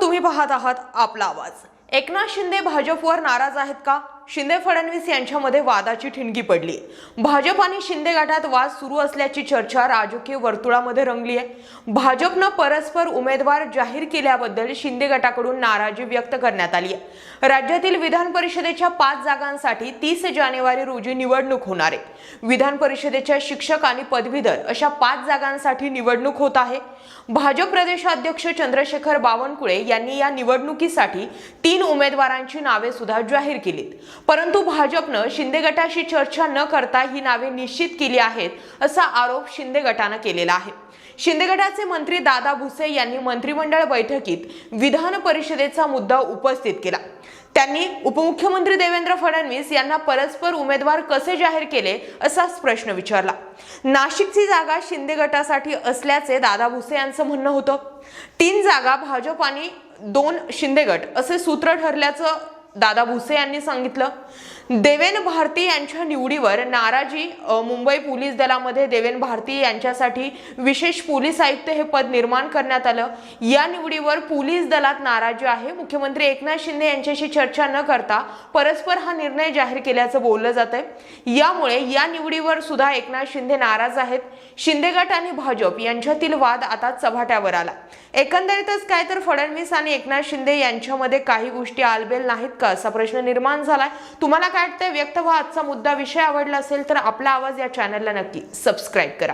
तुम्ही पाहत आहात आपला आवाज. एकनाथ शिंदे भाजपवर नाराज आहेत का? शिंदे फडणवीस यांच्यामध्ये वादाची ठिणगी पडली. भाजप आणि शिंदे गटात वाद सुरू असल्याची चर्चा राजकीय वर्तुळामध्ये रंगली आहे. भाजपनं परस्पर उमेदवार जाहीर केल्याबद्दल शिंदे गटाकडून नाराजी व्यक्त करण्यात आली आहे. राज्यातील विधान परिषदेच्या पाच जागांसाठी तीस जानेवारी रोजी निवडणूक होणार आहे. विधान परिषदेच्या शिक्षक आणि पदवीधर अशा पाच जागांसाठी निवडणूक होत आहे. भाजप प्रदेशाध्यक्ष चंद्रशेखर बावनकुळे यांनी या निवडणुकीसाठी तीन उमेदवारांची नावे सुद्धा जाहीर केलीत. परंतु भाजपनं शिंदे गटाशी चर्चा न करता ही नावे निश्चित केली आहेत असा आरोप शिंदे गटानं केलेला आहे. शिंदे गटाचे मंत्री दादा भुसे यांनी मंत्रिमंडळ बैठकीत विधान परिषदेचा मुद्दा उपस्थित केला. त्यांनी उपमुख्यमंत्री देवेंद्र फडणवीस यांना परस्पर उमेदवार कसे जाहीर केले असाच प्रश्न विचारला. नाशिकची जागा शिंदे गटासाठी असल्याचे दादा भुसे यांचं म्हणणं होतं. तीन जागा भाजप आणि दोन शिंदे गट असे सूत्र ठरल्याचं दादा भुसे यांनी सांगितलं. देवेन भारती यांच्या निवडीवर नाराजी मुंबई पोलीस दलामध्ये देवेन भारती यांच्यासाठी विशेष पोलीस आयुक्त हे पद निर्माण करण्यात आलं. या निवडीवर पोलीस दलात नाराजी आहे. मुख्यमंत्री एकनाथ शिंदे यांच्याशी चर्चा न करता परस्पर हा निर्णय जाहीर केल्याचं बोललं जात आहे यामुळे या निवडीवर सुद्धा एकनाथ शिंदे नाराज आहेत. शिंदे गट आणि भाजप यांच्यातील वाद आता चव्हाट्यावर आला. एकंदरीतच काय तर फडणवीस आणि एकनाथ शिंदे यांच्यामध्ये काही गोष्टी आलबेल नाहीत. का असा प्रश्न निर्माण झालाय. तुम्हाला काय वाटतंय? व्यक्त व्हा. आजचा मुद्दा विषय आवडला असेल तर आपला आवाज या चॅनलला नक्की सबस्क्राईब करा.